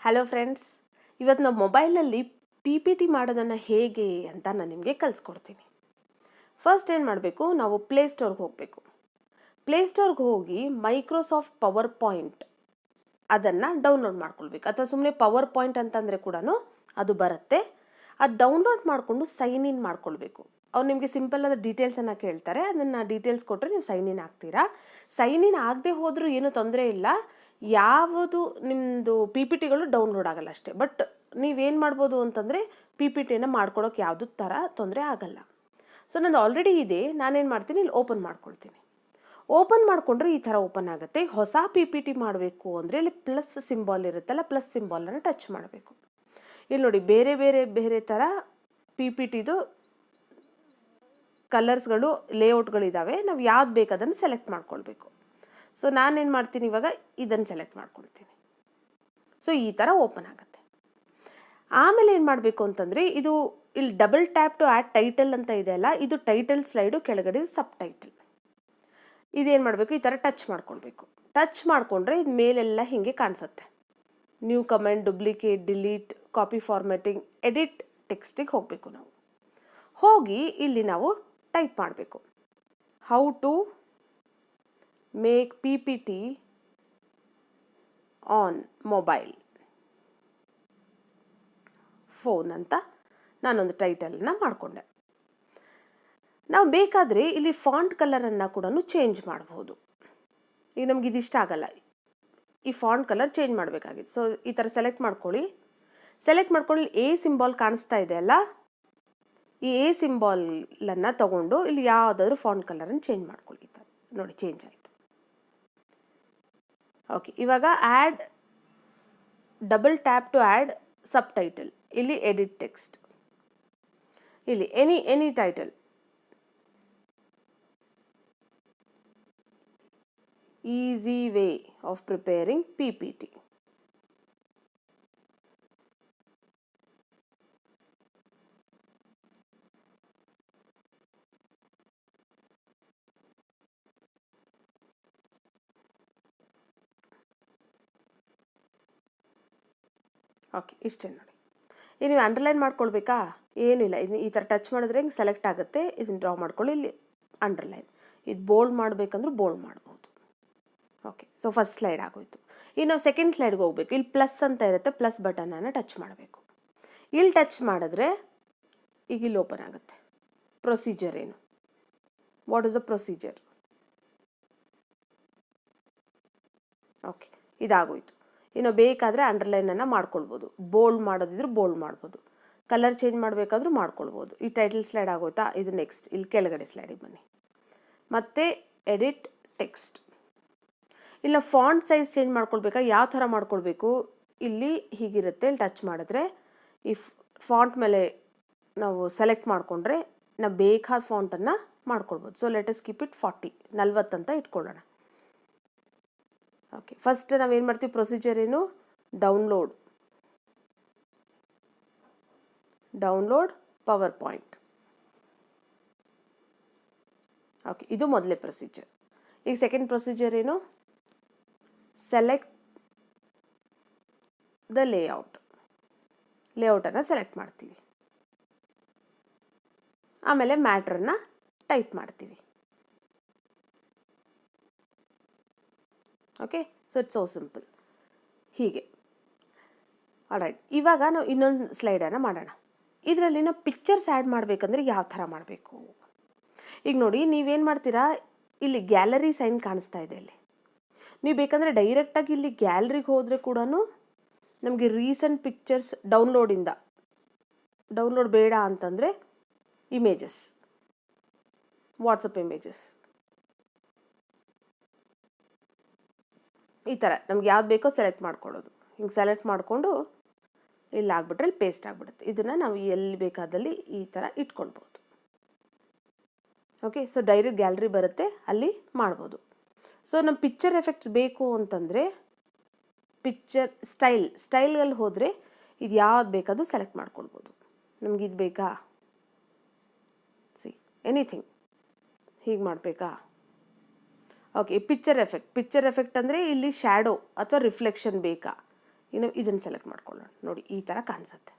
Hello friends ಇವತ್ತು ನಾವು ಮೊಬೈಲಲ್ಲಿ ಪಿ ಪಿ ಟಿ ಮಾಡೋದನ್ನು ಹೇಗೆ ಅಂತ ನಾನು ನಿಮಗೆ ಕಲಿಸ್ಕೊಡ್ತೀನಿ. ಫಸ್ಟ್ ಏನು ಮಾಡಬೇಕು? ನಾವು ಪ್ಲೇಸ್ಟೋರ್ಗೆ ಹೋಗಬೇಕು. ಪ್ಲೇಸ್ಟೋರ್ಗೆ ಹೋಗಿ ಮೈಕ್ರೋಸಾಫ್ಟ್ ಪವರ್ ಪಾಯಿಂಟ್ ಅದನ್ನು ಡೌನ್ಲೋಡ್ ಮಾಡ್ಕೊಳ್ಬೇಕು. ಅಥವಾ ಸುಮ್ಮನೆ ಪವರ್ ಪಾಯಿಂಟ್ ಅಂತಂದರೆ ಕೂಡ ಅದು ಬರುತ್ತೆ. ಅದು ಡೌನ್ಲೋಡ್ ಮಾಡಿಕೊಂಡು ಸೈನ್ ಇನ್ ಮಾಡ್ಕೊಳ್ಬೇಕು. ಅವ್ರು ನಿಮಗೆ ಸಿಂಪಲ್ ಆದ ಡೀಟೇಲ್ಸನ್ನು ಕೇಳ್ತಾರೆ, ಅದನ್ನು ಡೀಟೇಲ್ಸ್ ಕೊಟ್ಟರೆ ನೀವು ಸೈನ್ ಇನ್ ಆಗ್ತೀರಾ? ಸೈನ್ ಇನ್ ಆಗದೆ ಹೋದರೂ ಏನೂ ತೊಂದರೆ ಇಲ್ಲ. ಯಾವುದು ನಿಮ್ಮದು ಪಿ ಪಿ ಟಿಗಳು ಡೌನ್ಲೋಡ್ ಆಗಲ್ಲ ಅಷ್ಟೇ. ಬಟ್ ನೀವೇನು ಮಾಡ್ಬೋದು ಅಂತಂದರೆ ಪಿ ಪಿ ಟಿನ ಮಾಡ್ಕೊಳೋಕೆ ಯಾವುದು ಥರ ತೊಂದರೆ ಆಗಲ್ಲ. ಸೊ ನಂದು ಆಲ್ರೆಡಿ ಇದೆ. ನಾನೇನು ಮಾಡ್ತೀನಿ? ಇಲ್ಲಿ ಓಪನ್ ಮಾಡ್ಕೊಳ್ತೀನಿ. ಓಪನ್ ಮಾಡಿಕೊಂಡ್ರೆ ಈ ಥರ ಓಪನ್ ಆಗುತ್ತೆ. ಹೊಸ ಪಿ ಪಿ ಟಿ ಮಾಡಬೇಕು ಅಂದರೆ ಇಲ್ಲಿ ಪ್ಲಸ್ ಸಿಂಬಾಲ್ ಇರುತ್ತಲ್ಲ ಪ್ಲಸ್ ಸಿಂಬಾಲನ್ನು ಟಚ್ ಮಾಡಬೇಕು. ಇಲ್ಲಿ ನೋಡಿ, ಬೇರೆ ಬೇರೆ ಬೇರೆ ಥರ ಪಿ ಪಿ ಟಿದು ಕಲರ್ಸ್ಗಳು ಲೇಔಟ್ಗಳಿದ್ದಾವೆ ನಾವು ಯಾವ್ದು ಬೇಕು ಅದನ್ನು ಸೆಲೆಕ್ಟ್ ಮಾಡ್ಕೊಳ್ಬೇಕು. ಸೊ, ನಾನೇನು ಮಾಡ್ತೀನಿ ಇವಾಗ? ಇದನ್ನು ಸೆಲೆಕ್ಟ್ ಮಾಡ್ಕೊಳ್ತೀನಿ. ಸೊ, ಈ ಥರ ಓಪನ್ ಆಗುತ್ತೆ. ಆಮೇಲೆ ಏನು ಮಾಡಬೇಕು ಅಂತಂದರೆ, ಇದು ಇಲ್ಲಿ double tap to add title ಅಂತ ಇದೆ ಅಲ್ಲ, ಇದು ಟೈಟಲ್ ಸ್ಲೈಡು, ಕೆಳಗಡೆ ಸಬ್ ಟೈಟಲ್ ಇದೇನು ಮಾಡಬೇಕು? ಈ ಥರ ಟಚ್ ಮಾಡ್ಕೊಳ್ಬೇಕು. ಟಚ್ ಮಾಡಿಕೊಂಡ್ರೆ ಇದು ಮೇಲೆಲ್ಲ ಹೀಗೆ ಕಾಣಿಸುತ್ತೆ. New comment, duplicate, delete, copy formatting, edit ಟೆಕ್ಸ್ಟಿಗೆ ಹೋಗಬೇಕು ನಾವು. ಹೋಗಿ ಇಲ್ಲಿ ನಾವು ಟೈಪ್ ಮಾಡಬೇಕು. How to make P P T on mobile phone ಅಂತ ನಾನೊಂದು ಟೈಟಲನ್ನು ಮಾಡಿಕೊಂಡೆ. ನಾವು ಬೇಕಾದರೆ ಇಲ್ಲಿ ಫಾಂಟ್ ಕಲರನ್ನು ಕೂಡ ಚೇಂಜ್ ಮಾಡಬಹುದು ಈಗ ನಮ್ಗೆ ಇದಿಷ್ಟ ಆಗಲ್ಲ. ಈ ಫಾಂಟ್ ಕಲರ್ ಚೇಂಜ್ ಮಾಡಬೇಕಾಗಿತ್ತು. ಸೊ ಈ ಥರ ಸೆಲೆಕ್ಟ್ ಮಾಡ್ಕೊಳ್ಳಿ. ಸೆಲೆಕ್ಟ್ ಮಾಡ್ಕೊಳ್ಳಿ. ಎ ಸಿಂಬಾಲ್ ಕಾಣಿಸ್ತಾ ಇದೆ ಅಲ್ಲ? ಈ ಎ ಸಿಂಬಾಲನ್ನು ತಗೊಂಡು ಇಲ್ಲಿ ಯಾವುದಾದ್ರೂ ಫಾಂಟ್ ಕಲರನ್ನು ಚೇಂಜ್ ಮಾಡ್ಕೊಳ್ಳಿ ಈ ಥರ. ನೋಡಿ, ಚೇಂಜ್ ಆಯಿತು. ಓಕೆ, ಇವಾಗ add double tap to add subtitle ಇಲ್ಲಿ ಎಡಿಟ್ ಟೆಕ್ಸ್ಟ್. ಇಲ್ಲಿ any any title. Easy way of preparing P P T. Okay ಇಷ್ಟೇ ನೋಡಿ. ಈಗ ನೀವು ಅಂಡರ್ಲೈನ್ ಮಾಡ್ಕೊಳ್ಬೇಕಾ? ಏನಿಲ್ಲ ಇದನ್ನ ಈ ಥರ ಟಚ್ ಮಾಡಿದ್ರೆ ಹಿಂಗೆ ಸೆಲೆಕ್ಟ್ ಆಗುತ್ತೆ, ಇದನ್ನು ಡ್ರಾ ಮಾಡ್ಕೊಳ್ಳಿ ಇಲ್ಲಿ ಅಂಡರ್ಲೈನ್ ಇದು ಬೋಲ್ಡ್ ಮಾಡಬೇಕಂದ್ರೆ ಬೋಲ್ಡ್ ಮಾಡ್ಬೋದು. ಓಕೆ ಸೊ ಫಸ್ಟ್ ಸ್ಲೈಡ್ ಆಗೋಯ್ತು. ಇನ್ನು ನಾವು ಸೆಕೆಂಡ್ ಸ್ಲೈಡ್ಗೆ ಹೋಗ್ಬೇಕು. ಇಲ್ಲಿ ಪ್ಲಸ್ ಅಂತ ಇರುತ್ತೆ ಪ್ಲಸ್ ಬಟನನ್ನು ಟಚ್ ಮಾಡಬೇಕು. ಇಲ್ಲಿ ಟಚ್ ಮಾಡಿದ್ರೆ ಈಗ ಇಲ್ಲಿ ಓಪನ್ ಆಗುತ್ತೆ. ಪ್ರೊಸೀಜರ್ ಏನು? What is a procedure okay ಇದಾಗೋಯ್ತು. ಇನ್ನು ಬೇಕಾದರೆ ಅಂಡರ್ಲೈನನ್ನು ಮಾಡ್ಕೊಳ್ಬೋದು. ಬೋಲ್ಡ್ ಮಾಡೋದಿದ್ರು ಬೋಲ್ಡ್ ಮಾಡ್ಬೋದು. ಕಲರ್ ಚೇಂಜ್ ಮಾಡಬೇಕಾದ್ರೂ ಮಾಡ್ಕೊಳ್ಬೋದು. ಈ ಟೈಟಲ್ ಸ್ಲೈಡ್ ಆಗೋಯ್ತಾ? ಇದು ನೆಕ್ಸ್ಟ್ ಇಲ್ಲಿ ಕೆಳಗಡೆ ಸ್ಲೈಡಿಗೆ ಬನ್ನಿ. ಮತ್ತು ಎಡಿಟ್ ಟೆಕ್ಸ್ಟ್ ಇಲ್ಲ ಫಾಂಟ್ ಸೈಜ್ ಚೇಂಜ್ ಮಾಡ್ಕೊಳ್ಬೇಕಾ? ಯಾವ ಥರ ಮಾಡ್ಕೊಳ್ಬೇಕು? ಇಲ್ಲಿ ಹೀಗಿರುತ್ತೆ. ಇಲ್ಲಿ ಟಚ್ ಮಾಡಿದ್ರೆ ಈ ಫಾಂಟ್ ಮೇಲೆ ನಾವು ಸೆಲೆಕ್ಟ್ ಮಾಡಿಕೊಂಡ್ರೆ ನಾವು ಬೇಕಾದ ಫಾಂಟನ್ನು ಮಾಡ್ಕೊಳ್ಬೋದು. So let's keep it forty ನಲ್ವತ್ತಂತ ಇಟ್ಕೊಳ್ಳೋಣ. ಓಕೆ ಫಸ್ಟ್ ನಾವೇನು ಮಾಡ್ತೀವಿ? ಪ್ರೊಸೀಜರ್ ಏನು? Download download power point okay ಇದು ಮೊದಲೇ ಪ್ರೊಸೀಜರ್ ಈಗ ಸೆಕೆಂಡ್ ಪ್ರೊಸೀಜರ್ ಏನು? ಸೆಲೆಕ್ಟ್ ದ ಲೇಔಟ್ ಲೇಔಟನ್ನು ಸೆಲೆಕ್ಟ್ ಮಾಡ್ತೀವಿ. ಆಮೇಲೆ ಮ್ಯಾಟ್ರನ್ನು ಟೈಪ್ ಮಾಡ್ತೀವಿ. Okay? So it's so simple ಹೀಗೆ. ರೈಟ್ ಇವಾಗ ನಾವು ಇನ್ನೊಂದು ಸ್ಲೈಡನ್ನು ಮಾಡೋಣ. ಇದರಲ್ಲಿ ನಾವು ಪಿಕ್ಚರ್ಸ್ ಆ್ಯಡ್ ಮಾಡಬೇಕಂದ್ರೆ ಯಾವ ಥರ ಮಾಡಬೇಕು? ಈಗ ನೋಡಿ, ನೀವೇನು ಮಾಡ್ತೀರಾ? ಇಲ್ಲಿ ಗ್ಯಾಲರಿ ಸೈನ್ ಕಾಣಿಸ್ತಾ ಇದೆ ಇಲ್ಲಿ. ನೀವು ಬೇಕಂದರೆ ಡೈರೆಕ್ಟಾಗಿ ಇಲ್ಲಿ ಗ್ಯಾಲರಿಗೆ ಹೋದರೆ ಕೂಡ ನಮಗೆ ರೀಸೆಂಟ್ ಪಿಕ್ಚರ್ಸ್ ಡೌನ್ಲೋಡಿಂದ ಡೌನ್ಲೋಡ್ ಬೇಡ ಅಂತಂದರೆ ಇಮೇಜಸ್ ವಾಟ್ಸಪ್ ಇಮೇಜಸ್ ಈ ಥರ ನಮ್ಗೆ ಯಾವ್ದು ಬೇಕೋ ಸೆಲೆಕ್ಟ್ ಮಾಡ್ಕೊಳ್ಳೋದು. ಹಿಂಗೆ ಸೆಲೆಕ್ಟ್ ಮಾಡಿಕೊಂಡು ಇಲ್ಲಿ ಆಗ್ಬಿಟ್ರೆ ಇಲ್ಲಿ ಪೇಸ್ಟ್ ಆಗಿಬಿಡುತ್ತೆ. ಇದನ್ನು ನಾವು ಎಲ್ಲಿ ಬೇಕಾದಲ್ಲಿ ಈ ಥರ ಇಟ್ಕೊಳ್ಬೋದು. ಓಕೆ ಸೊ ಡೈರಿ ಗ್ಯಾಲರಿ ಬರುತ್ತೆ, ಅಲ್ಲಿ ಮಾಡ್ಬೋದು. ಸೊ ನಮ್ಮ ಪಿಕ್ಚರ್ ಎಫೆಕ್ಟ್ಸ್ ಬೇಕು ಅಂತಂದರೆ ಪಿಕ್ಚರ್ ಸ್ಟೈಲ್ ಸ್ಟೈಲಲ್ಲಿ ಹೋದರೆ ಇದು ಯಾವ್ದು ಬೇಕಾದರೂ ಸೆಲೆಕ್ಟ್ ಮಾಡ್ಕೊಳ್ಬೋದು. ನಮ್ಗೆ ಇದು ಬೇಕಾ? ಸಿ ಎನಿಥಿಂಗ್ ಹೀಗೆ ಮಾಡಬೇಕಾ? Okay picture effect picture effect ಅಂದರೆ ಇಲ್ಲಿ ಶ್ಯಾಡೋ ಅಥವಾ ರಿಫ್ಲೆಕ್ಷನ್ ಬೇಕಾ? ಇನ್ನು ಇದನ್ನು ಸೆಲೆಕ್ಟ್ ಮಾಡ್ಕೊಳ್ಳೋಣ. ನೋಡಿ, ಈ ಥರ ಕಾಣಿಸುತ್ತೆ.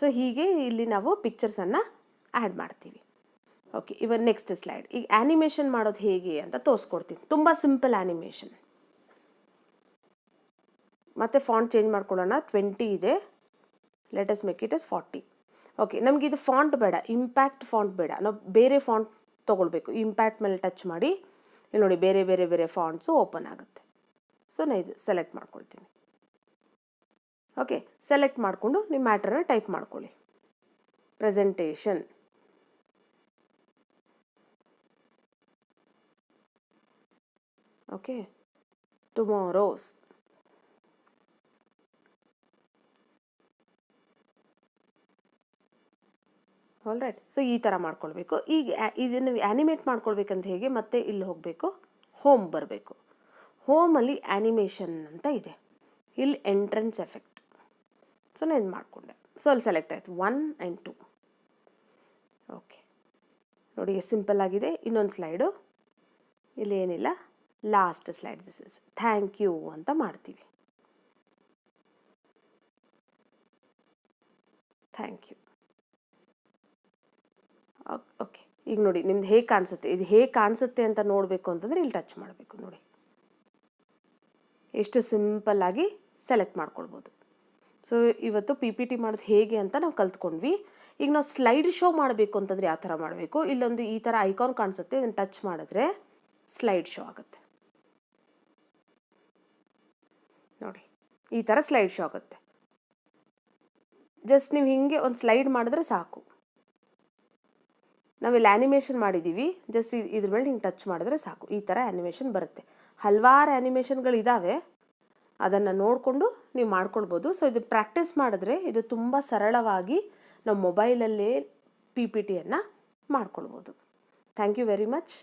ಸೊ ಹೀಗೆ ಇಲ್ಲಿ ನಾವು ಪಿಕ್ಚರ್ಸನ್ನು ಆ್ಯಡ್ ಮಾಡ್ತೀವಿ. ಓಕೆ ಇವನ್ ನೆಕ್ಸ್ಟ್ ಸ್ಲೈಡ್ ಈಗ ಆ್ಯನಿಮೇಷನ್ ಮಾಡೋದು ಹೇಗೆ ಅಂತ ತೋರಿಸ್ಕೊಡ್ತೀನಿ. ತುಂಬ ಸಿಂಪಲ್ ಆ್ಯನಿಮೇಷನ್ ಮತ್ತು ಫಾಂಟ್ ಚೇಂಜ್ ಮಾಡ್ಕೊಳ್ಳೋಣ. ಟ್ವೆಂಟಿ ಇದೆ. Let's make it as forty okay ನಮಗೆ ಇದು ಫಾಂಟ್ ಬೇಡ. ಇಂಪ್ಯಾಕ್ಟ್ ಫಾಂಟ್ ಬೇಡ. ನಾವು ಬೇರೆ ಫಾಂಟ್ ತೊಗೊಳ್ಬೇಕು. ಇಂಪ್ಯಾಕ್ಟ್ ಮೇಲೆ ಟಚ್ ಮಾಡಿ. ಇಲ್ಲಿ ನೋಡಿ ಬೇರೆ ಬೇರೆ ಬೇರೆ ಫಾಂಟ್ಸು ಓಪನ್ ಆಗುತ್ತೆ. ಸೊ ನಾನು ಇದು ಸೆಲೆಕ್ಟ್ ಮಾಡ್ಕೊಳ್ತೀನಿ. ಓಕೆ ಸೆಲೆಕ್ಟ್ ಮಾಡಿಕೊಂಡು ನಿಮ್ಮ ಮ್ಯಾಟ್ರನ್ನ ಟೈಪ್ ಮಾಡ್ಕೊಳ್ಳಿ. Presentation okay tomorrow's all right so ಈ ಥರ ಮಾಡ್ಕೊಳ್ಬೇಕು. ಈಗ ಇದನ್ನು ಆ್ಯನಿಮೇಟ್ ಮಾಡ್ಕೊಳ್ಬೇಕಂದ್ರೆ ಹೇಗೆ ಮತ್ತೆ ಇಲ್ಲಿ ಹೋಗಬೇಕು? ಹೋಮ್ ಬರಬೇಕು. ಹೋಮಲ್ಲಿ ಆ್ಯನಿಮೇಷನ್ ಅಂತ ಇದೆ. ಇಲ್ಲಿ ಎಂಟ್ರೆನ್ಸ್ ಎಫೆಕ್ಟ್ ಸೊ ನಾನು ಇದು ಮಾಡಿಕೊಂಡೆ. ಸೊ ಅಲ್ಲಿ ಸೆಲೆಕ್ಟ್ ಆಯಿತು. ಒನ್ ಆ್ಯಂಡ್ ಟು ಓಕೆ ನೋಡಿ ಸಿಂಪಲ್ ಆಗಿದೆ. ಇನ್ನೊಂದು ಸ್ಲೈಡು ಇಲ್ಲಿ ಏನಿಲ್ಲ. Last slide this is thank you ಅಂತ ಮಾಡ್ತೀವಿ. Thank you okay. ಈಗ ನೋಡಿ, ನಿಮ್ದು ಹೇಗೆ ಕಾಣಿಸುತ್ತೆ? ಇದು ಹೇಗೆ ಕಾಣಿಸುತ್ತೆ ಅಂತ ನೋಡಬೇಕು ಅಂತಂದರೆ ಇಲ್ಲಿ ಟಚ್ ಮಾಡಬೇಕು ನೋಡಿ. ಎಷ್ಟು ಸಿಂಪಲ್ ಆಗಿ ಸೆಲೆಕ್ಟ್ ಮಾಡ್ಕೊಳ್ಬೋದು. ಸೊ ಇವತ್ತು ಪಿ ಪಿ ಟಿ ಮಾಡೋದು ಹೇಗೆ ಅಂತ ನಾವು ಕಲ್ತ್ಕೊಂಡ್ವಿ. ಈಗ ನಾವು ಸ್ಲೈಡ್ ಶೋ ಮಾಡಬೇಕು ಅಂತಂದರೆ ಯಾವ ಥರ ಮಾಡಬೇಕು? ಇಲ್ಲೊಂದು ಈ ಥರ ಐಕಾನ್ ಕಾಣಿಸುತ್ತೆ, ಇದನ್ನು ಟಚ್ ಮಾಡಿದ್ರೆ ಸ್ಲೈಡ್ ಶೋ ಆಗುತ್ತೆ. ನೋಡಿ, ಈ ಥರ ಸ್ಲೈಡ್ ಶೋ ಆಗುತ್ತೆ. ಜಸ್ಟ್ ನೀವು ಹಿಂಗೆ ಒಂದು ಸ್ಲೈಡ್ ಮಾಡಿದ್ರೆ ಸಾಕು. ನಾವಿಲ್ಲಿ ಆ್ಯನಿಮೇಷನ್ ಮಾಡಿದ್ದೀವಿ ಜಸ್ಟ್ ಇದ್ರ ಮೇಲೆ ಹಿಂಗೆ ಟಚ್ ಮಾಡಿದ್ರೆ ಸಾಕು. ಈ ಥರ ಆ್ಯನಿಮೇಷನ್ ಬರುತ್ತೆ. ಹಲವಾರು ಆ್ಯನಿಮೇಷನ್ಗಳಿದ್ದಾವೆ ಅದನ್ನು ನೋಡಿಕೊಂಡು ನೀವು ಮಾಡ್ಕೊಳ್ಬೋದು. ಸೊ ಇದು ಪ್ರಾಕ್ಟೀಸ್ ಮಾಡಿದ್ರೆ ಇದು ತುಂಬ ಸರಳವಾಗಿ ನಮ್ಮ ಮೊಬೈಲಲ್ಲೇ ಪಿ ಪಿ ಟಿಯನ್ನು ಮಾಡ್ಕೊಳ್ಬೋದು. Thank you very much